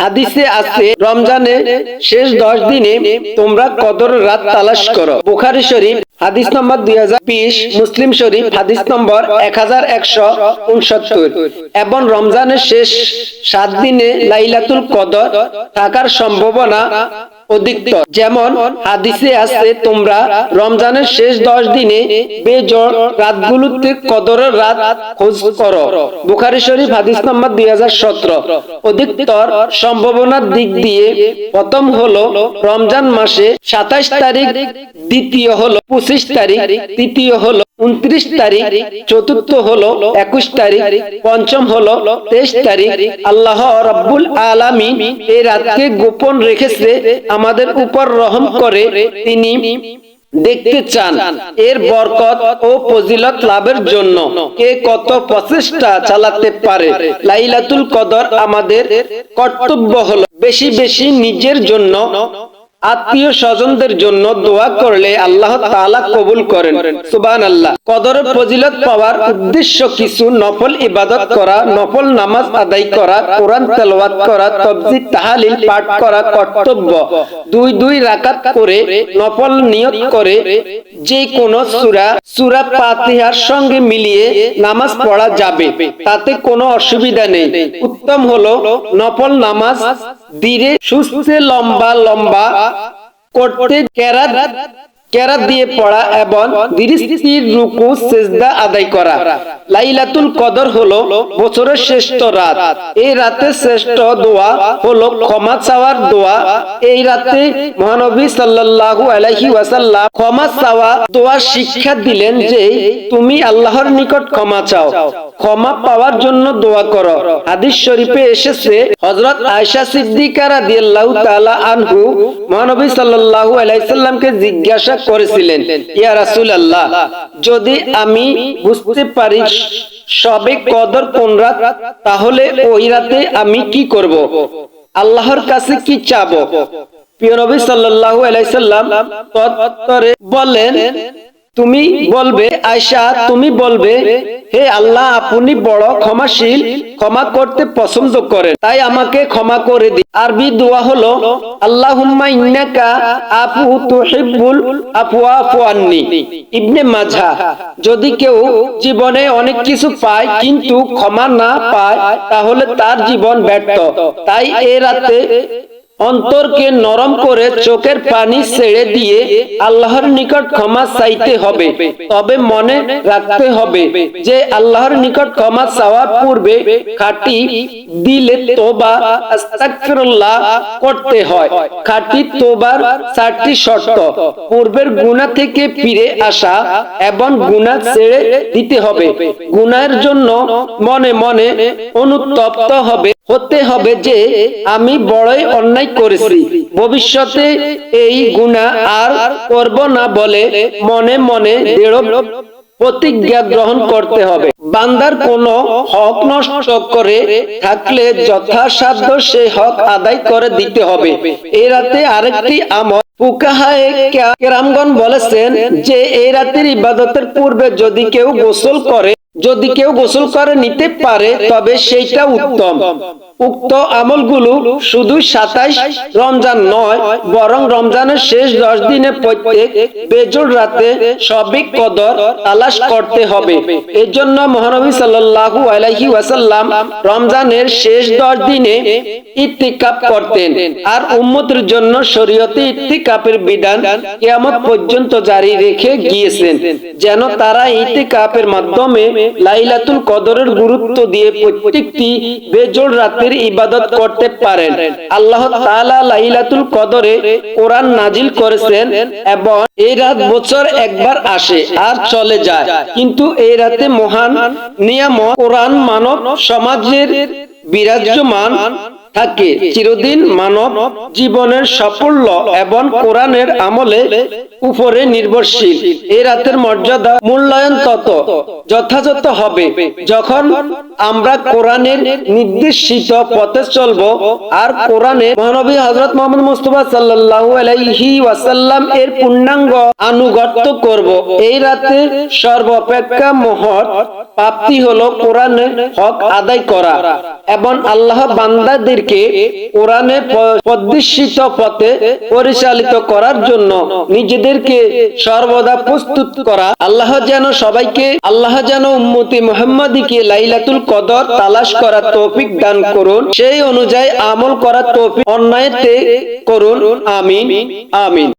হাদিসে আছে রমজানে শেষ দশ দিনে তোমরা কদর রাত তালাশ করো। বুখারি শরীফ, হাদিস নম্বর দুই হাজার বিশ, মুসলিম শরীফ, হাদিস নম্বর এক হাজার একশো উনসত্তর। এবং রমজানের শেষ সাত দিনে লাইলাতুল কদর থাকার সম্ভাবনা অধিকতর। যেমন হাদিসে আছে, তোমরা রমজানের শেষ দশ দিনে বেজর রাতগুলোতে কদরের রাত খোঁজ করো। বুখারি শরীফ, হাদিস নম্বর দুই হাজার সতেরো। অধিকতর সম্ভাবনার দিক দিয়ে প্রথম হলো রমজান মাসে সাতাশ তারিখ, দ্বিতীয় হলো পঁচিশ তারিখ, তৃতীয় হলো উনত্রিশ তারিখ, চতুর্থ হলো একুশ তারিখ, পঞ্চম হলো তেইশ তারিখ। আল্লাহ রব্বুল আলামিন এই রাতকে গোপন রেখেছে, আমাদের উপর রহম করে তিনি দেখতে চান এর বরকত ও ফজিলত লাভের জন্য। কে কত প্রচেষ্টা চালাতে পারে? লাইলাতুল কদর আমাদের কর্তব্য হলো বেশি বেশি নিজের জন্য আত্মীয় স্বজনদের জন্য দোয়া করলে আল্লাহ তাআলা কবুল করেন। সুবান আল্লাহ কদরের ফজিলত পাওয়ার উদ্দেশ্য কিছু, নফল ইবাদত করা, নফল নামাজ আদায় করা, কোরআন তেলাওয়াত করা তবজি তাহালিল পাঠ করা, কর্তব্য। দুই দুই রাকাত করে নফল নিয়ত করে যে কোন সুরা, সূরা ফাতিহার সঙ্গে মিলিয়ে নামাজ পড়া যাবে। তাতে কোনো অসুবিধা নেই। উত্তম হলো নফল নামাজ ধীরে, সুস্থে, লম্বা লম্বা করতে কেরাত কেরাত দিয়ে পড়া এবং ধীরস্থির রুকু, সেজদা আদায় করা। লাইলাতুল কদর হলো বছরের শ্রেষ্ঠ রাত। এই রাতে শ্রেষ্ঠ দোয়া হলো ক্ষমা চাওয়ার দোয়া। এই রাতে মহানবী সাল্লাল্লাহু আলাইহি ওয়াসাল্লাম ক্ষমা চাওয়া দোয়ার শিক্ষা দিলেন যে তুমি আল্লাহর নিকট ক্ষমা চাও। ক্ষমা পাওয়ার জন্য দোয়া করো। হাদিস শরীফে এসেছে, হযরত আয়েশা সিদ্দিকা রাদিয়াল্লাহু তাআলা আনহু মহানবী সাল্লাল্লাহু আলাইহি সাল্লামকে জিজ্ঞাসা করেছিলেন। ইয়া রাসুল আল্লাহ যদি আমি বুঝতে পারি সবে কদর কোন রাত, তাহলে ওই রাতে আমি কি করব? আল্লাহর কাছে কি চাবো? প্রিয় নবী সাল্লাল্লাহু তত্তরে বলেন তুমি বলবে আয়সা তুমি বলবে হে আল্লাহ আপনি বড় ক্ষমাশীল ক্ষমা করতে পছন্দ করেন। তাই আমাকে ক্ষমা করে দিন। আরবি দোয়া হলো আল্লাহুম্মা ইন্নাকা আফু তুহিব্বুল আফওয়া আফওয়ান্নি ইবনে মাঝা যদি কেউ জীবনে অনেক কিছু পায় কিন্তু ক্ষমা না পায় তাহলে তার জীবন ব্যর্থ। তাই এ রাতে অন্তরকে নরম করে চোখের পানি ছেড়ে দিয়ে আল্লাহর নিকট ক্ষমা চাইতে হবে। তবে মনে রাখতে হবে যে আল্লাহর নিকট ক্ষমা চাওয়ার পূর্বে খাঁটি দিলে তোবা আস্তাগফিরুল্লাহ করতে হয়। খাঁটি তোবার চারটি শর্ত, পূর্বের গুনাহ থেকে ফিরে আসা এবং গুনাহ ছেড়ে দিতে হবে। গুনাহের জন্য মনে মনে অনুতপ্ত হবে। হতে হবে যে আমি বড়ই অন্যায় করেছি। ভবিষ্যতে এই গুণা আর করব না বলে মনে মনে প্রতিজ্ঞা গ্রহণ করতে হবে। বান্দার কোন হক নষ্ট করে থাকলে যথাসাধ্য সেই হক আদায় করে দিতে হবে। এই রাতে আরেকটি আমল কেরামগণ বলেছেন যে এই রাতের ইবাদতের পূর্বে যদি কেউ গোসল করে যদি কেউ গোসল করে নিতে পারে, তবে সেইটা উত্তম। উক্ত আমলগুলো শুধু সাতাইশ রমজান নয়, বরং রমজানের শেষ দশ দিনে প্রত্যেক বেজর রাতে সবিক কদর তালাশ করতে হবে। এর জন্য মহানবী সাল্লাল্লাহু আলাইহি ওয়াসাল্লাম রমজানের শেষ দশ দিনে ইত্তিকাপ করতেন আর উম্মতের জন্য শরীয়তে ইত্তিকাপের বিধান কিয়ামত পর্যন্ত জারি রেখে গিয়েছেন যেন তারা ইত্তিকাপের মাধ্যমে লাইলাতুল কদরের গুরুত্ব দিয়ে প্রত্যেকটি বেজোড় রাতের ইবাদত করতে পারেন। আল্লাহ তাআলা লাইলাতুল কদরে কোরআন নাজিল করেছেন এবং এই রাত বছর একবার আসে আর চলে যায়। কিন্তু এই রাতে মহান নিয়ামত কোরআন মানব সমাজের বিরাজমান থাকে চিরদিন মানব জীবনের সাফল্য এবং কোরআনের আমলে উপরে নির্ভরশীল। এই রাতের মর্যাদা মূল্যায়ন তত, যথাযথ হবে যখন আমরা কোরআনের নির্দেশিত পথে চলব আর কোরআনে মহানবী হযরত মুহাম্মদ মুস্তাফা সাল্লাল্লাহু আলাইহি ওয়াসাল্লাম এর পূর্ণাঙ্গ আনুগত্য করব। এই রাতে সর্বাপেক্ষা মহৎ প্রাপ্তি হলো কোরআনের হক আদায় করা এবং আল্লাহ বান্দাদেরকে নিজেদেরকে কোরআনে প- পথে পরিচালিত করার জন্য নিজেদেরকে সর্বদা প্রস্তুত করা। আল্লাহ যেন সবাইকে, আল্লাহ যেন উম্মতি মোহাম্মদীকে লাইলাতুল কদর তালাশ করার তৌফিক দান করুন। সেই অনুযায়ী আমল করার তৌফিক অন্যায়তে করুন। আমিন। আমিন।